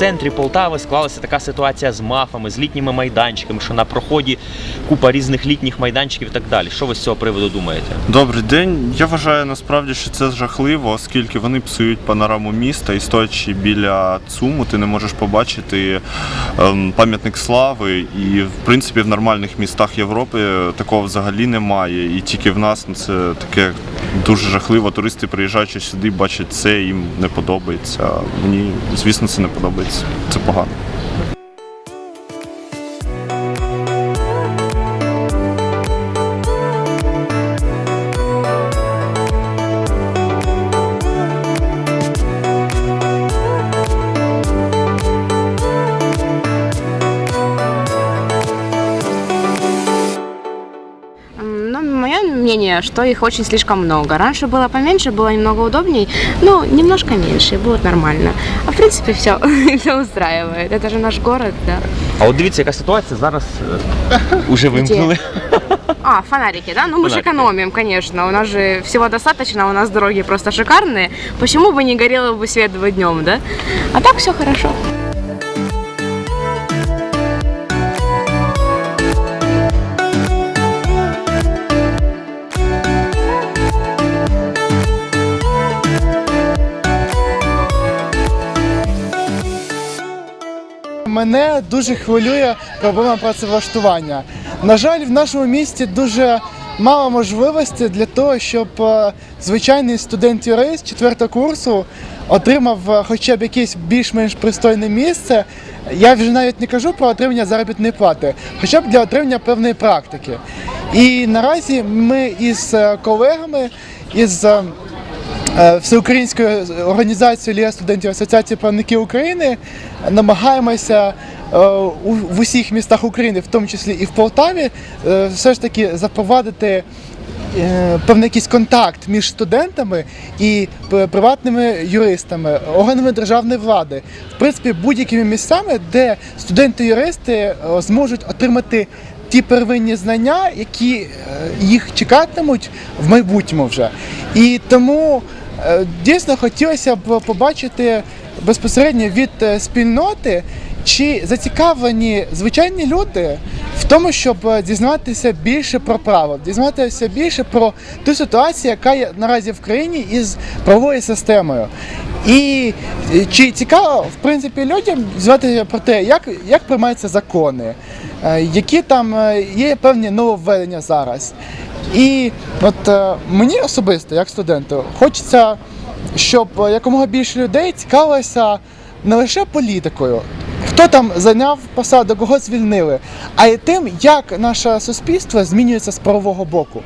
центрі Полтави склалася така ситуація з мафами, з літніми майданчиками, що на проході купа різних літніх майданчиків і так далі. Що ви з цього приводу думаєте? Добрий день. Я вважаю насправді, що це жахливо, оскільки вони псують панораму міста і стоячи біля ЦУМу, ти не можеш побачити ем, пам'ятник слави. І в принципі в нормальних містах Європи такого взагалі немає. І тільки в нас це таке дуже жахливо. Туристи приїжджаючи сюди, бачать це, їм не подобається. Мені, звісно, це не подобається. Це погано. Мнение, что их очень слишком много. Раньше было поменьше, было немного удобней, ну, немножко меньше, и будет нормально. А в принципе все, все устраивает. Это же наш город, да. А от дивіться, яка ситуація зараз уже вимкнули. А, фонарики, да? Ну, мы же Фонарики. экономим, конечно. У нас же всего достаточно, у нас дороги просто шикарные. Почему бы не горело бы свет днем, да? А так все хорошо. Мене дуже хвилює проблема працевлаштування. На жаль, в нашому місті дуже мало можливостей для того, щоб е, звичайний студент-юрист четвертого курсу отримав е, хоча б якесь більш-менш пристойне місце. Я вже навіть не кажу про отримання заробітної плати, хоча б для отримання певної практики. І наразі ми із е, колегами із Всеукраїнською організацією Ліга студентів Асоціації правників України намагаємося е, в усіх містах України, в тому числі і в Полтаві, е, все ж таки запровадити е, певний якийсь контакт між студентами і приватними юристами, органами державної влади, в принципі, будь-якими місцями, де студенти-юристи е, зможуть отримати ті первинні знання, які е, їх чекатимуть в майбутньому вже. І тому е, дійсно хотілося б побачити безпосередньо від е, спільноти, чи зацікавлені звичайні люди тому, щоб е, дізнатися більше про право, дізнатися більше про ту ситуацію, яка є наразі в країні із правовою системою. І е, чи цікаво, в принципі, людям дізнатися про те, як, як приймаються закони, е, які там є певні нововведення зараз. І от мені особисто, як студенту, хочеться, щоб якомога більше людей цікавилося не лише політикою, хто там зайняв посаду, кого звільнили, а й тим, як наше суспільство змінюється з правового боку.